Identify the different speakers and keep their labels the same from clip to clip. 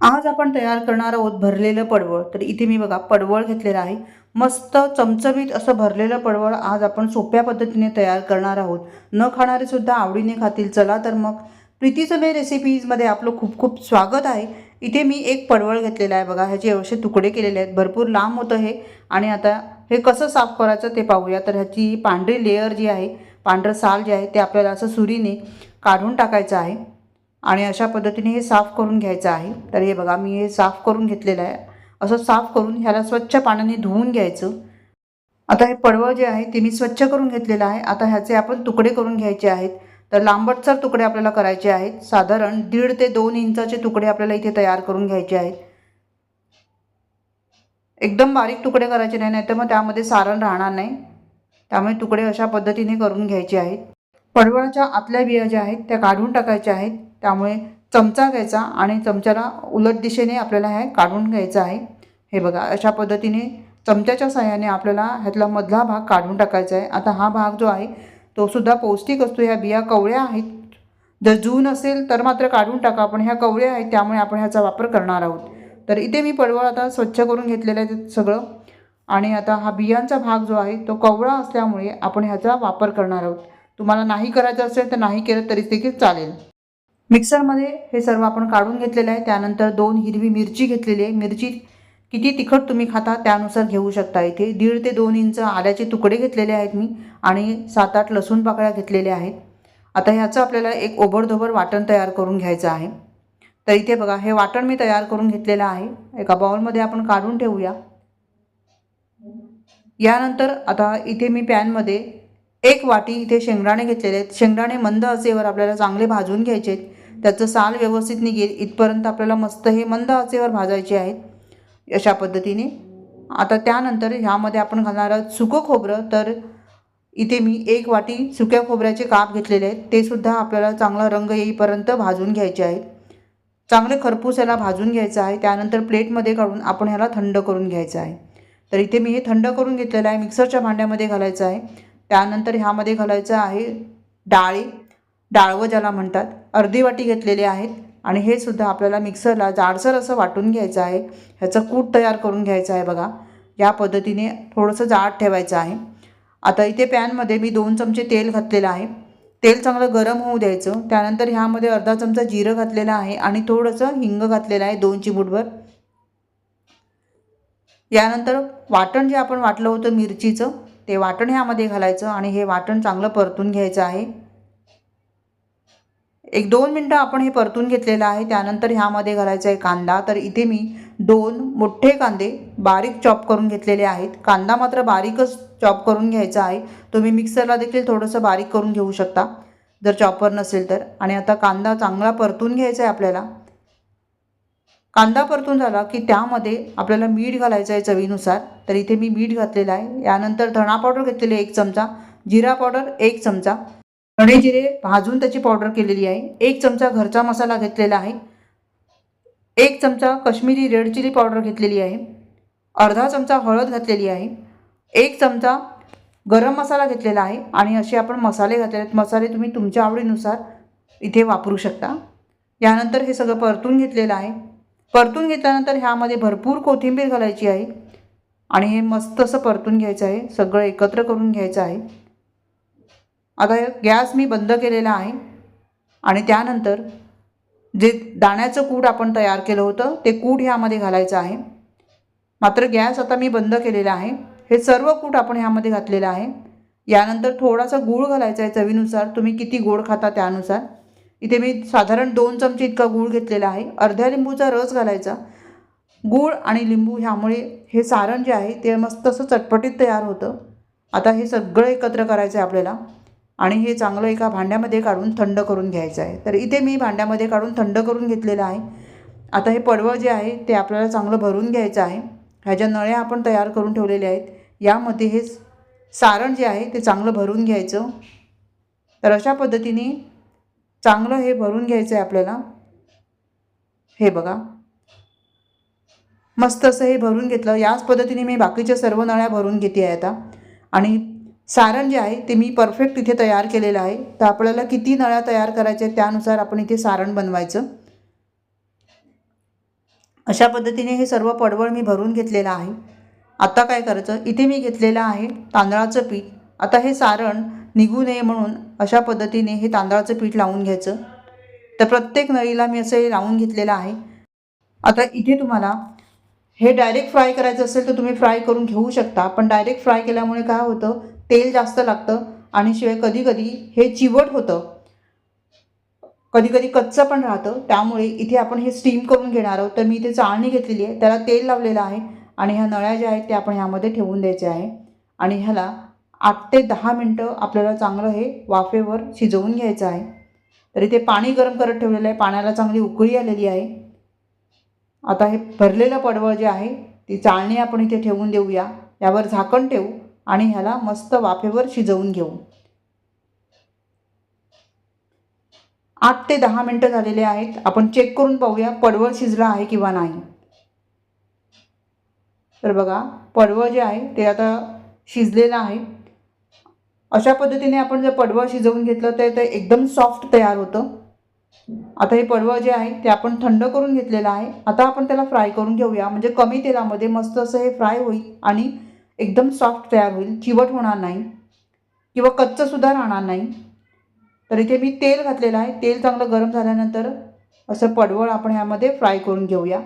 Speaker 1: आज आपण तयार करणार आहोत भरलेलं पडवळ. तर इथे मी बघा पडवळ घेतलेलं आहे. मस्त चमचमीत असं भरलेलं पडवळ आज आपण सोप्या पद्धतीने तयार करणार आहोत. न खाणारेसुद्धा आवडीने खातील. चला तर मग प्रीती समे रेसिपीजमध्ये आपलं खूप खूप स्वागत आहे. इथे मी एक पडवळ घेतलेलं आहे बघा ह्याचे अवश्य तुकडे केलेले आहेत. भरपूर लांब होतं हे. आणि आता हे कसं साफ करायचं ते पाहूया. तर ह्याची पांढरी लेअर जी आहे पांढरं साल जे आहे ते आपल्याला असं सुरीने काढून टाकायचं आहे. आणि अशा पद्धतीने हे साफ करून घ्यायचं आहे. तर हे बघा मी हे साफ करून घेतलेलं आहे. असं साफ करून ह्याला स्वच्छ पाण्याने धुवून घ्यायचं. आता हे पडवळ जे आहे ते मी स्वच्छ करून घेतलेलं आहे. आता ह्याचे आपण तुकडे करून घ्यायचे आहेत. तर लांबटसर तुकडे आपल्याला करायचे आहेत. साधारण दीड ते दोन इंचाचे तुकडे आपल्याला इथे तयार करून घ्यायचे आहेत. एकदम बारीक तुकडे करायचे नाही नाहीतर मग त्यामध्ये सारण राहणार नाही. त्यामुळे तुकडे अशा पद्धतीने करून घ्यायचे आहेत. पडवळाच्या आतल्या बिया ज्या आहेत त्या काढून टाकायच्या आहेत. त्यामुळे चमचा घ्यायचा आणि चमच्याला उलट दिशेने आपल्याला हे काढून घ्यायचं आहे. हे बघा अशा पद्धतीने चमच्याच्या साह्याने आपल्याला ह्यातला मधला भाग काढून टाकायचा आहे. आता हा भाग जो आहे तो सुद्धा पौष्टिक असतो. ह्या बिया कवळ्या आहेत. जर जून असेल तर मात्र काढून टाका. पण ह्या कवळ्या आहेत त्यामुळे आपण ह्याचा वापर करणार आहोत. तर इथे मी पडवळ आता स्वच्छ करून घेतलेलं आहे सगळं. आणि आता हा बियांचा भाग जो आहे तो कवळा असल्यामुळे आपण ह्याचा वापर करणार आहोत. तुम्हाला नाही करायचं असेल तर नाही केलं तरी देखील चालेल. मिक्सरमध्ये हे सर्व आपण काढून घेतलेलं आहे. त्यानंतर दोन हिरवी मिरची घेतलेली आहे. मिरची किती तिखट तुम्ही खाता त्यानुसार घेऊ शकता इथे. दीड ते दोन इंच आल्याचे तुकडे घेतलेले आहेत मी आणि सात आठ लसूण पाकळ्या घेतलेल्या आहेत. आता ह्याचं आपल्याला एक ओबडधोबड वाटण तयार करून घ्यायचं आहे. तर इथे बघा हे वाटण मी तयार करून घेतलेलं आहे. एका बाउलमध्ये आपण काढून ठेवूया. यानंतर आता इथे मी पॅनमध्ये एक वाटी इथे शेंगदाणे घेतलेले आहेत. शेंगदाणे मंद असेवर आपल्याला चांगले भाजून घ्यायचे आहेत. त्याचं साल व्यवस्थित निघेल. इथपर्यंत आपल्याला मस्त हे मंद असेवर भाजायचे आहेत. अशा पद्धतीने. आता त्यानंतर ह्यामध्ये आपण घालणार आहोत सुकं खोबरं. तर इथे मी एक वाटी सुक्या खोबऱ्याचे काप घेतलेले आहेत. ते सुद्धा आपल्याला चांगला रंग येईपर्यंत भाजून घ्यायचे आहेत. चांगले खरपूस याला भाजून घ्यायचं आहे. त्यानंतर प्लेटमध्ये काढून आपण ह्याला थंड करून घ्यायचं आहे. तर इथे मी हे थंड करून घेतलेलं आहे. मिक्सरच्या भांड्यामध्ये घालायचं आहे. त्यानंतर ह्यामध्ये घालायचं आहे डाळी. डाळवं ज्याला म्हणतात अर्धी वाटी घेतलेले आहेत. आणि हे सुद्धा आपल्याला मिक्सरला जाडसर असं वाटून घ्यायचं आहे. ह्याचं कूट तयार करून घ्यायचं आहे बघा. या पद्धतीने थोडंसं जाड ठेवायचं आहे. आता इथे पॅनमध्ये मी दोन चमचे तेल घातलेलं आहे. तेल चांगलं गरम होऊ द्यायचं. त्यानंतर ह्यामध्ये अर्धा चमचा जिरं घातलेलं आहे आणि थोडंसं हिंग घातलेलं आहे दोन चिमूटभर. यानंतर वाटण जे आपण वाटलं होतं मिरचीचं ते वाटण ह्यामध्ये घालायचं आणि हे वाटण चांगलं परतून घ्यायचं आहे. एक दोन मिनटं आपण हे परतून घेतलेलं आहे. त्यानंतर ह्यामध्ये घालायचं आहे कांदा. तर इथे मी दोन मोठे कांदे बारीक चॉप करून घेतलेले आहेत. कांदा मात्र बारीकच चॉप करून घ्यायचा आहे. तुम्ही मिक्सरला देखील थोडंसं बारीक करून घेऊ शकता. जर चॉपर नसेल तर. आणि आता कांदा चांगला परतून घ्यायचा आहे आपल्याला. कांदा परतून झाला की त्यामध्ये आपल्याला मीठ घालायचं आहे चवीनुसार तर इथे मी मीठ घातलेलं आहे. यानंतर धणा पावडर घेतलेली आहे एक चमचा जिरा पावडर एक चमचा. धणे जिरे भाजून त्याची पावडर केलेली आहे. एक चमचा घरचा मसाला घेतलेला आहे. एक चमचा कश्मीरी रेड चिली पावडर घेतलेली आहे. अर्धा चमचा हळद घातलेली आहे. एक चमचा गरम मसाला घेतलेला आहे आणि असे आपण मसाले घातलेले आहेत. मसाले तुम्ही तुमच्या आवडीनुसार इथे वापरू शकता. यानंतर हे सगळं परतून घेतलेलं आहे. परतून घेतल्यानंतर ह्यामध्ये भरपूर कोथिंबीर घालायची आहे. आणि हे मस्त असं परतून घ्यायचं आहे. सगळं एकत्र करून घ्यायचं आहे. आता गॅस मी बंद केलेला आहे. आणि त्यानंतर जे दाण्याचं कूड आपण तयार केलं होतं ते कूड ह्यामध्ये घालायचं आहे. मात्र गॅस आता मी बंद केलेला आहे. हे सर्व कूट आपण ह्यामध्ये घातलेलं आहे. यानंतर थोडासा गूळ घालायचा आहे चवीनुसार. तुम्ही किती गोड खाता त्यानुसार. इथे मी साधारण दोन चमचे इतका गूळ घेतलेला आहे. अर्ध्या लिंबूचा रस घालायचा. गूळ आणि लिंबू ह्यामुळे हे सारण जे आहे ते मस्त असं चटपटीत तयार होतं. आता हे सगळं एकत्र करायचं आहे आपल्याला. आणि हे चांगलं एका भांड्यामध्ये काढून थंड करून घ्यायचं आहे. तर इथे मी भांड्यामध्ये काढून थंड करून घेतलेलं आहे. आता हे पडवं जे आहे ते आपल्याला चांगलं भरून घ्यायचं आहे. ह्याच्या नळ्या आपण तयार करून ठेवलेल्या आहेत. यामध्ये हे सारण जे आहे ते चांगलं भरून घ्यायचं. तर अशा पद्धतीने चांगलं हे भरून घ्यायचं आहे आपल्याला. हे बघा. मस्त असं हे भरून घेतलं. याच पद्धतीने मी बाकीच्या सर्व नळ्या भरून घेते आहे आता. आणि सारण जे आहे ते मी परफेक्ट इथे तयार केलेलं आहे. तर आपल्याला किती नळ्या तयार करायच्या आहेत त्यानुसार आपण इथे सारण बनवायचं. अशा पद्धतीने हे सर्व पडवळ मी भरून घेतलेलं आहे. आता काय करायचं? इथे मी घेतलेलं आहे तांदळाचं पीठ. आता हे सारण निघू नये म्हणून अशा पद्धतीने हे तांदळाचं पीठ लावून घ्यायचं. तर प्रत्येक नळीला मी असं हे लावून घेतलेलं आहे. आता इथे तुम्हाला हे डायरेक्ट फ्राय करायचं असेल तर तुम्ही फ्राय करून घेऊ शकता. पण डायरेक्ट फ्राय केल्यामुळे काय होतं? तेल जास्त लागतं आणि शिवाय कधीकधी हे चिवट होतं. कधी कधी कच्चं पण राहतं. त्यामुळे इथे आपण हे स्टीम करून घेणार आहोत. तर मी इथे चाळणी घेतलेली आहे. त्याला तेल लावलेलं आहे आणि ह्या नळ्या ज्या आहेत त्या आपण ह्यामध्ये ठेवून द्यायचे आहे. आणि ह्याला आठ ते दहा मिनटं आपल्याला चांगलं हे वाफेवर शिजवून घ्यायचं आहे. तर इथे पाणी गरम करत ठेवलेलं आहे. पाण्याला चांगली उकळी आलेली आहे. आता हे भरलेलं पडवळ जे आहे ती चाळणी आपण इथे ठेवून देऊया. यावर झाकण ठेवू आणि ह्याला मस्त वाफेवर शिजवून घेऊ. आठ ते दहा मिनटं झालेले आहेत. आपण चेक करून पाहूया पडवळ शिजला आहे किंवा नाही. तर बघा पडवळ जे आहे ते आता शिजलेलं आहे. अशा पद्धतीने आपण जर पडवं शिजवून घेतलं तर ते एकदम सॉफ्ट तयार होतं. आता हे पडवं जे आहे ते आपण थंड करून घेतलेलं आहे. आता आपण त्याला फ्राय करून घेऊया. म्हणजे कमी तेलामध्ये मस्त असं हे फ्राय होईल आणि एकदम सॉफ्ट तयार होईल. चिवट होणार नाही किंवा कच्चंसुद्धा राहणार नाही. तर इथे मी तेल घातलेलं आहे. तेल चांगलं गरम झाल्यानंतर असं पडवळ आपण ह्यामध्ये फ्राय करून घेऊया.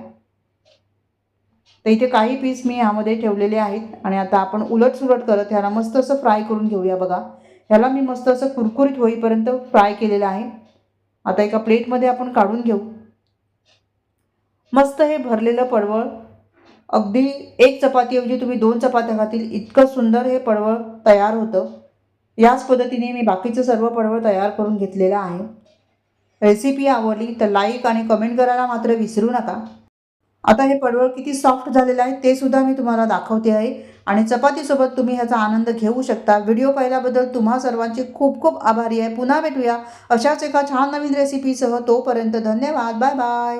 Speaker 1: तर इथे काही पीस मी ह्यामध्ये ठेवलेले आहेत. आणि आता आपण उलट सुलट करत ह्याला मस्त असं फ्राय करून घेऊया बघा. ह्याला मी मस्त असं कुरकुरीत होईपर्यंत फ्राय केलेलं आहे. आता एका प्लेटमध्ये आपण काढून घेऊ. मस्त हे भरलेलं पडवळ. अगदी एक चपातीऐवजी तुम्ही दोन चपात्या खातील इतकं सुंदर हे पडवळ तयार होतं. याच पद्धतीने मी बाकीचं सर्व पडवळ तयार करून घेतलेलं आहे. रेसिपी आवडली तर लाईक आणि कमेंट करायला मात्र विसरू नका. आता हे पडवळ किती सॉफ्ट झालेलं आहे ते सुद्धा मी तुम्हाला दाखवते आहे. आणि चपातीसोबत तुम्ही ह्याचा आनंद घेऊ शकता. व्हिडिओ पाहिल्याबद्दल तुम्हा सर्वांचे खूप खूप आभारी आहे. पुन्हा भेटूया अशाच एका छान नवीन रेसिपीसह तोपर्यंत धन्यवाद. Bye bye